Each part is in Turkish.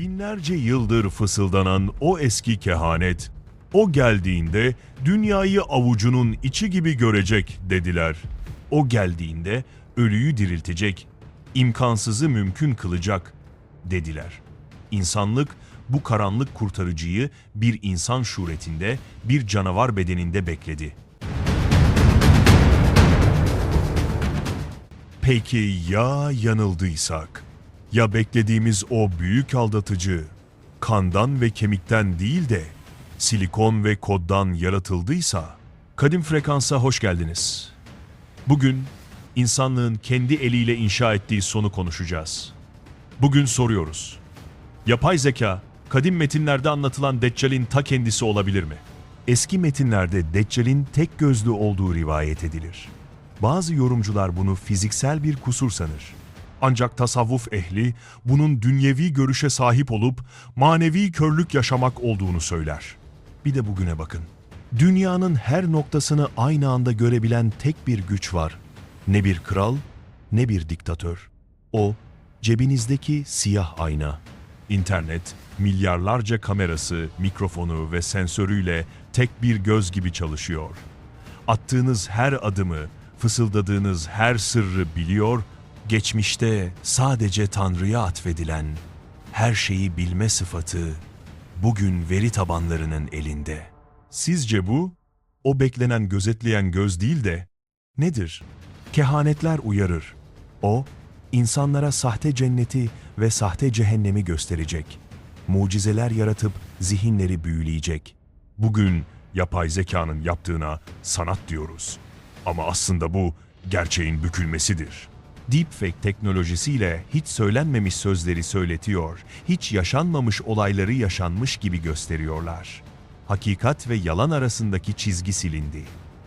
Binlerce yıldır fısıldanan o eski kehanet, o geldiğinde dünyayı avucunun içi gibi görecek dediler. O geldiğinde ölüyü diriltecek, imkansızı mümkün kılacak dediler. İnsanlık bu karanlık kurtarıcıyı bir insan şuretinde, bir canavar bedeninde bekledi. Peki ya yanıldıysak? Ya beklediğimiz o büyük aldatıcı kandan ve kemikten değil de silikon ve koddan yaratıldıysa? Kadim Frekans'a hoş geldiniz. Bugün insanlığın kendi eliyle inşa ettiği sonu konuşacağız. Bugün soruyoruz. Yapay zeka, kadim metinlerde anlatılan Deccal'in ta kendisi olabilir mi? Eski metinlerde Deccal'in tek gözlü olduğu rivayet edilir. Bazı yorumcular bunu fiziksel bir kusur sanır. Ancak tasavvuf ehli bunun dünyevi görüşe sahip olup manevi körlük yaşamak olduğunu söyler. Bir de bugüne bakın. Dünyanın her noktasını aynı anda görebilen tek bir güç var. Ne bir kral, ne bir diktatör. O, cebinizdeki siyah ayna. İnternet, milyarlarca kamerası, mikrofonu ve sensörüyle tek bir göz gibi çalışıyor. Attığınız her adımı, fısıldadığınız her sırrı biliyor, geçmişte sadece Tanrı'ya atfedilen her şeyi bilme sıfatı bugün veri tabanlarının elinde. Sizce bu, o beklenen gözetleyen göz değil de nedir? Kehanetler uyarır. O, insanlara sahte cenneti ve sahte cehennemi gösterecek. Mucizeler yaratıp zihinleri büyüleyecek. Bugün yapay zekanın yaptığına sanat diyoruz. Ama aslında bu gerçeğin bükülmesidir. Deepfake teknolojisiyle hiç söylenmemiş sözleri söyletiyor, hiç yaşanmamış olayları yaşanmış gibi gösteriyorlar. Hakikat ve yalan arasındaki çizgi silindi.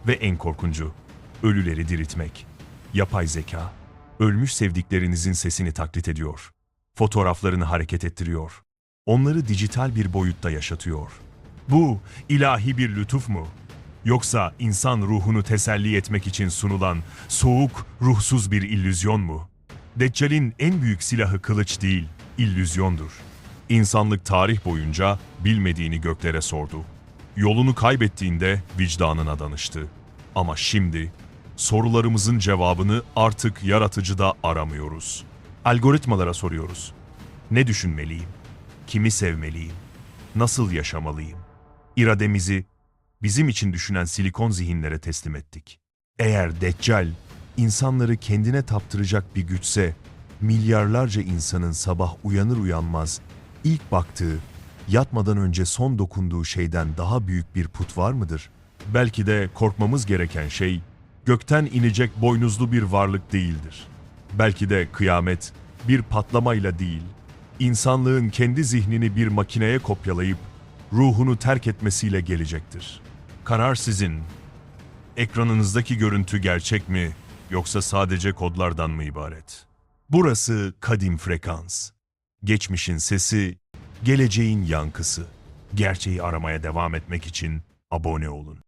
Ve en korkuncu, ölüleri diriltmek. Yapay zeka, ölmüş sevdiklerinizin sesini taklit ediyor. Fotoğraflarını hareket ettiriyor. Onları dijital bir boyutta yaşatıyor. Bu ilahi bir lütuf mu? Yoksa insan ruhunu teselli etmek için sunulan soğuk, ruhsuz bir illüzyon mu? Deccal'in en büyük silahı kılıç değil, illüzyondur. İnsanlık tarih boyunca bilmediğini göklere sordu. Yolunu kaybettiğinde vicdanına danıştı. Ama şimdi sorularımızın cevabını artık yaratıcıda aramıyoruz. Algoritmalara soruyoruz. Ne düşünmeliyim? Kimi sevmeliyim? Nasıl yaşamalıyım? İrademizi bizim için düşünen silikon zihinlere teslim ettik. Eğer Deccal insanları kendine taptıracak bir güçse, milyarlarca insanın sabah uyanır uyanmaz ilk baktığı, yatmadan önce son dokunduğu şeyden daha büyük bir put var mıdır? Belki de korkmamız gereken şey, gökten inecek boynuzlu bir varlık değildir. Belki de kıyamet bir patlamayla değil, insanlığın kendi zihnini bir makineye kopyalayıp ruhunu terk etmesiyle gelecektir. Karar sizin. Ekranınızdaki görüntü gerçek mi yoksa sadece kodlardan mı ibaret? Burası Kadim Frekans. Geçmişin sesi, geleceğin yankısı. Gerçeği aramaya devam etmek için abone olun.